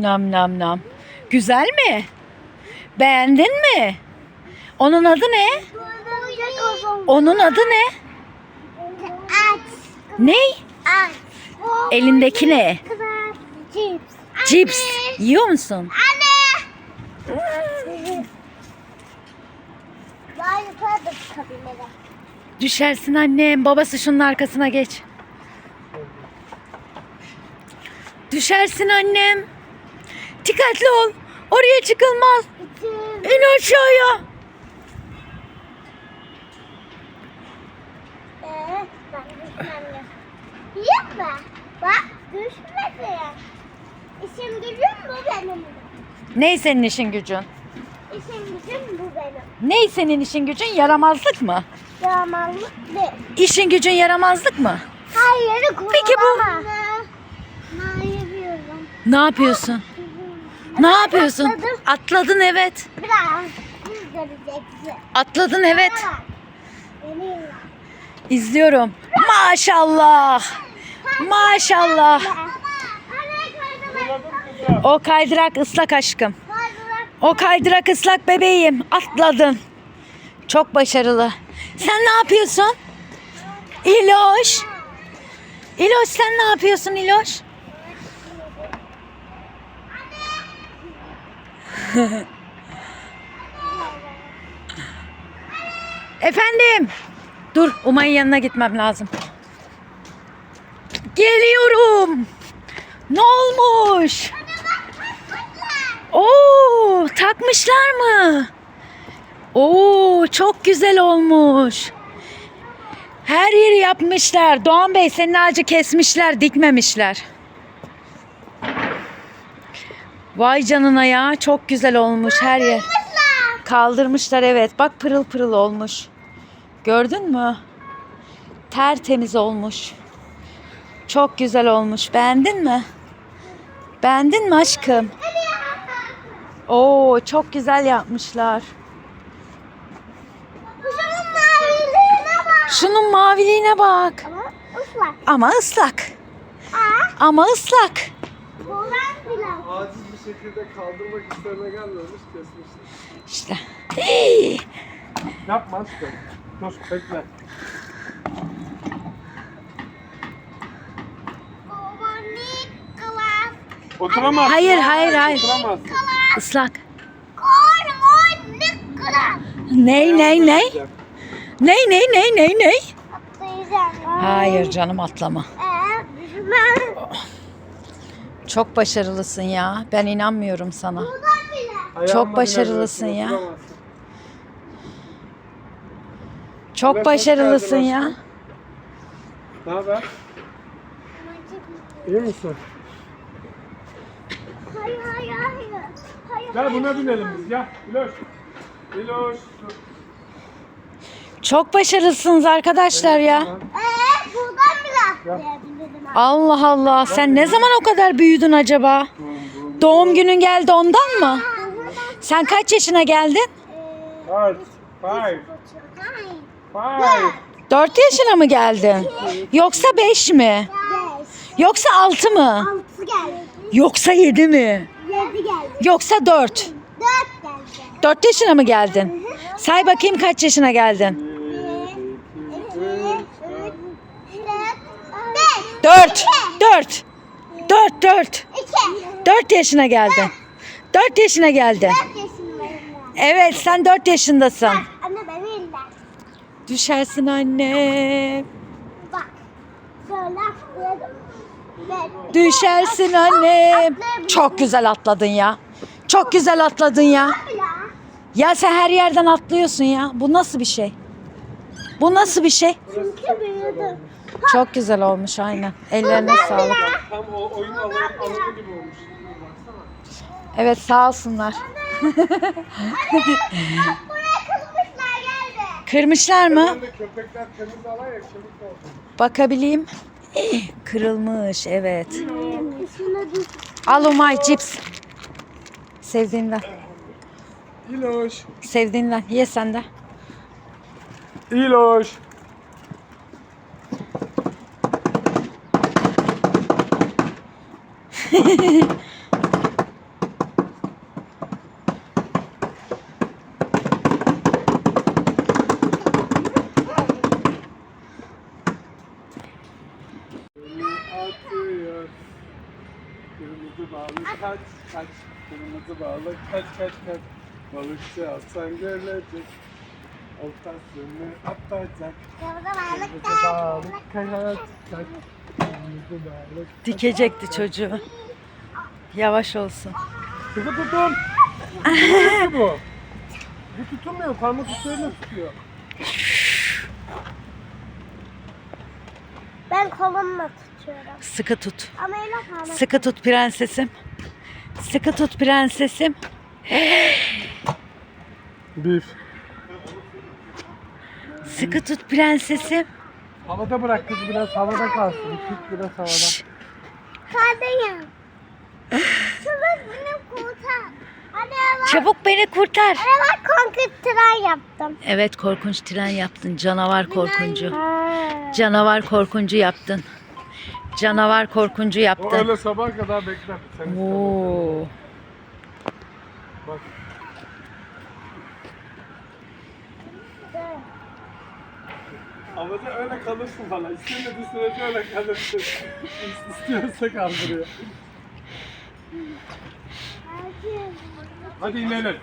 Nam nam nam. Güzel mi? Beğendin mi? Onun adı ne? Onun adı ne? Aç. Ney? Aç. Elindeki ne? Cips. Cips. Yiyor musun? Anne. Düşersin annem. Babası şunun arkasına geç. Düşersin annem. Dikkatli ol. Oraya çıkılmaz. İn aşağıya. Ee, ben düşmem yok. Yapma. Bak düşmesin. İşim gücüm bu benim. Ney senin işin gücün? İşim gücüm bu benim. Ney senin işin gücün? Yaramazlık mı? Yamanlık değil. İşin gücün yaramazlık mı? Hayır Peki bu-. Ne yapıyorum? Ne yapıyorsun? Ne yapıyorsun? Atladım. Atladın evet. Biraz göreceksin. Atladın evet. İzliyorum. Maşallah. Maşallah. O kaydırak ıslak aşkım. O kaydırak ıslak bebeğim. Atladın. Çok başarılı. Sen ne yapıyorsun? İloş. İloş sen ne yapıyorsun İloş? Efendim. Dur Umay'ın yanına gitmem lazım. Geliyorum. Ne olmuş? Oo, takmışlar mı? Oo, çok güzel olmuş. Her yeri yapmışlar. Doğan Bey senin ağacı kesmişler, dikmemişler. Vay canına ya, çok güzel olmuş her yer. Kaldırmışlar evet. Bak pırıl pırıl olmuş. Gördün mü? Tertemiz olmuş. Çok güzel olmuş. Beğendin mi? Beğendin mi aşkım? Oo çok güzel yapmışlar. Kuşanın maviliğine bak. Şunun maviliğine bak. Ama ıslak. Ama ıslak. Aa, Ama ıslak. Bile. Aciz bir şekilde kaldırmak isteme gelmemiş kesmişler. İşte. Yapma aşkım. Dur bekle. Oturamaz. Hayır, hayır, hayır. Oturamaz. Islak. Ney ney ney? Ney ney ney ney ney? Atlayacağım. Hayır canım atlama. Çok başarılısın ya. Ben inanmıyorum sana. Ayağıma başarılısın ya. Çok başarılısın ya. Ne haber? İyi misin? Hayır hayır hayır. Hayır. Gel buna binelim biz gel. Biloş. Biloş. Çok başarılısınız arkadaşlar ya. Ee, buradan bile atlayabilirim. Allah Allah. Sen ne zaman o kadar büyüdün acaba? Doğum günün geldi ondan mı? Sen kaç yaşına geldin? Dört. Five. Five. 4 yaşına mı geldin? Yoksa 5 mi? Beş. Yoksa 6 mı? Altı geldi. Yoksa 7 mi? Yedi geldi. Yoksa 4? Dört geldi. 4 yaşına mı geldin? Say bakayım kaç yaşına geldin? Dört, beş. 4. 4. 4 4. İki. 4 yaşına geldin. 4 yaşına geldin. Dört yaşındayım ben. Evet sen 4 yaşındasın. Anne illa. Düşersin anne. Bak. Düşersin annem. Çok güzel atladın ya. Çok güzel atladın. Ya. Ya sen her yerden atlıyorsun ya. Bu nasıl bir şey? Bu nasıl bir şey? Çünkü büyüdüm. Çok güzel olmuş aynen. Ellerine sağlık. Tam o oyun alanı, alanı gibi olmuş. Evet sağ olsunlar. Buraya kızmışlar geldi. Kırmışlar mı? Köpekler temiz ya oldu. Bakabiliyim. Eh, Kırılmış evet. Al Umay cips. Sevdiğinden. İloş. Sevdiğinden. Ye sen de. İloş. Kırmızı balık kaç kaç, kırmızı balık kaç kaç kaç. Balıkçı alsan görecek. Oltasını atacak. Kırmızı balık Kırmızı da. balık kaç kaç. Kırmızı balık. Dikecekti çocuğu. Yavaş olsun. Kızı tutun. Bu. Bu tutunmuyor. Parmak uçlarıyla tutuyor. Ben kolumla tutuyorum. Sıkı tut. Ama öyle parmak. Sıkı tut prensesim. Sıkı tut prensesim. Bir. Sıkı tut prensesim. Havada bırak kızı biraz havada kalsın. Tut biraz havada. Kardeşim. Çabuk beni kurtar. Bak. Çabuk beni kurtar. Bak konkret tren yaptım. Evet korkunç tren yaptın. Canavar korkuncu. Canavar korkuncu yaptın. Canavar korkuncu O yaptın. öyle sabah kadar bekler. Sen istemezsen. Oo. Bak. Havada öyle kalırsın bana. İstemediği sürece öyle kalırsın. İstiyorsa kaldırıyor. Hadi. Hadi inelim.